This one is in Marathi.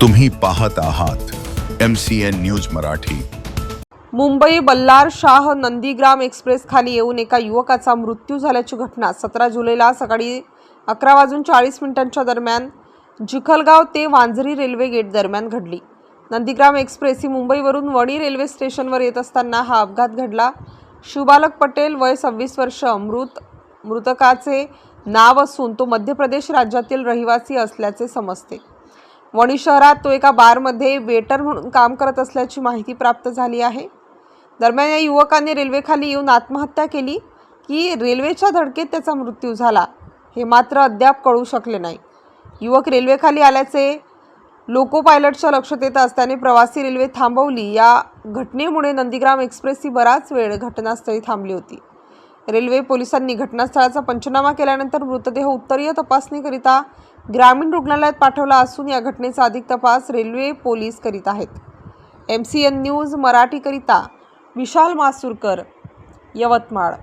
तुम्ही पाहत आहात M C N news Marathi. Mumbai Ballarshah Nandigram express खाली येऊन एका युवकाचा मृत्यू झाल्याची घटना सतरा जुलैला सकाळी अकरा वाजून चाळीस मिनिटांच्या दरम्यान चिखलगाव ते वांझरी रेल्वे गेट दरम्यान घडली. नंदीग्राम एक्सप्रेस ही मुंबईवरून वणी रेल्वे स्टेशनवर येत असताना हा अपघात घडला. शिवबालक पटेल वय सव्वीस वर्ष मृत मृतकाचे नाव असून तो मध्य प्रदेश राज्यातील रहिवासी असल्याचे समजते. वणी शहरात तो एका बारमध्ये वेटर म्हणून काम करत असल्याची माहिती प्राप्त झाली आहे. दरम्यान या युवकाने रेल्वेखाली येऊन आत्महत्या केली की रेल्वेच्या धडकेत त्याचा मृत्यू झाला हे मात्र अद्याप कळू शकले नाही. युवक रेल्वेखाली आल्याचे लोको पायलटच्या लक्षात येत असताना प्रवासी रेल्वे थांबवली. या घटनेमुळे नंदीग्राम एक्सप्रेस ही बराच वेळ घटनास्थळी थांबली होती. रेल्वे पोलिसांनी घटनास्थळाचा पंचनामा केल्यानंतर मृतदेह उत्तरीय तपासणीकरिता ग्रामीण रुग्णालयात पाठवला असून या घटनेचा अधिक तपास रेल्वे पोलीस करीत आहेत. एम सी एन न्यूज मराठीकरिता विशाल मासूरकर यवतमाळ.